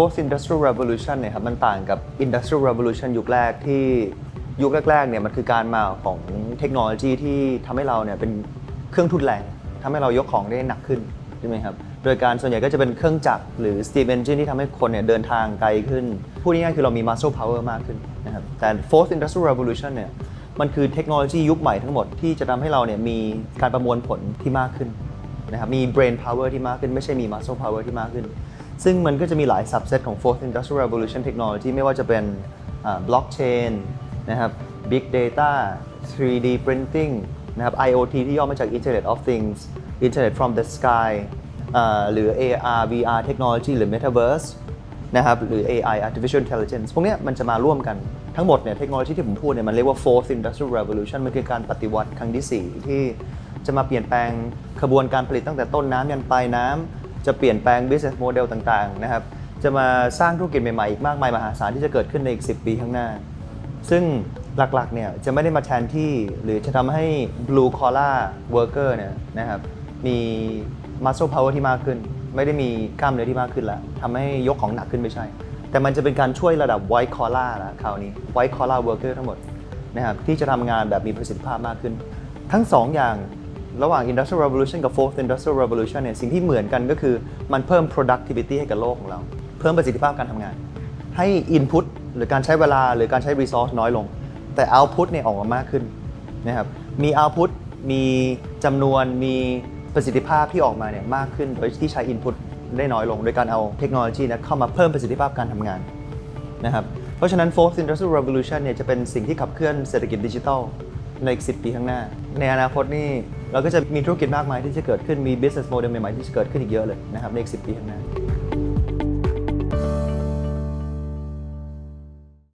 fourth industrial revolution เนี่ยครับมันต่างกับ industrial revolution ยุคแรกที่ยุคแรกๆเนี่ยมันคือการมาของเทคโนโลยีที่ทำให้เราเนี่ยเป็นเครื่องทุนแรงทำให้เรายกของได้หนักขึ้นใช่ไหมครับโดยการส่วนใหญ่ก็จะเป็นเครื่องจักรหรือ steam engine ที่ทำให้คนเนี่ยเดินทางไกลขึ้น พูดง่ายๆคือเรามี muscle power มากขึ้นนะครับแต่ fourth industrial revolution เนี่ยมันคือเทคโนโลยียุคใหม่ทั้งหมดที่จะทำให้เราเนี่ยมีการประมวลผลที่มากขึ้นนะครับมี brain power ที่มากขึ้น ไม่ใช่มี muscle power ที่มากขึ้น ซึ่งมันก็จะมีหลาย subset ของ fourth industrial revolution technology ไม่ว่าจะเป็น blockchain นะครับ big data 3D printing นะครับ IoT ที่ย่อมาจาก Internet of Things Internet from the sky หรือ AR VR technology หรือ metaverse นะครับหรือ AI artificial intelligence พวกนี้มันจะมาร่วมกันทั้งหมดเนี่ยเทคโนโลยีที่ผมพูดเนี่ยมันเรียกว่า fourth industrial revolution มันคือการปฏิวัติครั้งที่ 4 ที่จะมาเปลี่ยนแปลงขบวนการผลิตตั้งแต่ต้นน้ำยันปลายน้ำ จะเปลี่ยนแปลง business model ต่างๆนะครับจะมาสร้างธุรกิจใหม่ๆอีกมากมายมหาศาลที่จะเกิดขึ้นในอีก 10 ปีข้างหน้า ซึ่งหลักๆเนี่ยจะไม่ได้มาแทนที่หรือจะทำให้ blue collar worker เนี่ยนะครับมี muscle power ที่มากขึ้น ไม่ได้มีกล้ามเนื้อที่มากขึ้นแล้วทำให้ยกของหนักขึ้นไม่ใช่ แต่มันจะเป็นการช่วยระดับ white collar ละคราวนี้ white collar worker ทั้งหมดนะครับที่จะทำงานแบบมีประสิทธิภาพมากขึ้น ทั้งสองอย่าง ระหว่าง industrial revolution กับ fourth industrial revolution เนี่ยสิ่งที่เหมือนกันก็คือมันเพิ่ม productivity ให้กับโลกของเรา เพิ่มประสิทธิภาพการทำงาน ให้ input หรือการใช้เวลาหรือการใช้ resource น้อยลง แต่ output เนี่ยออกมามากขึ้นนะครับมี output มีจำนวนมีประสิทธิภาพที่ออกมาเนี่ยมากขึ้นโดยที่ใช้ input ได้น้อยลง โดยการเอาเทคโนโลยีเนะเข้ามาเพิ่มประสิทธิภาพการทำงานนะครับเพราะฉะนั้น fourth industrial revolution เนี่ยจะเป็นสิ่งที่ขับเคลื่อนเศรษฐกิจดิจิทัล ในอีก 10 ปีข้างหน้า ในอนาคตนี่เราก็จะมีธุรกิจมากมายที่จะเกิดขึ้นมี business model ใหม่ๆที่จะเกิดขึ้นอีกเยอะเลยนะครับในอีก 10 ปีข้างหน้า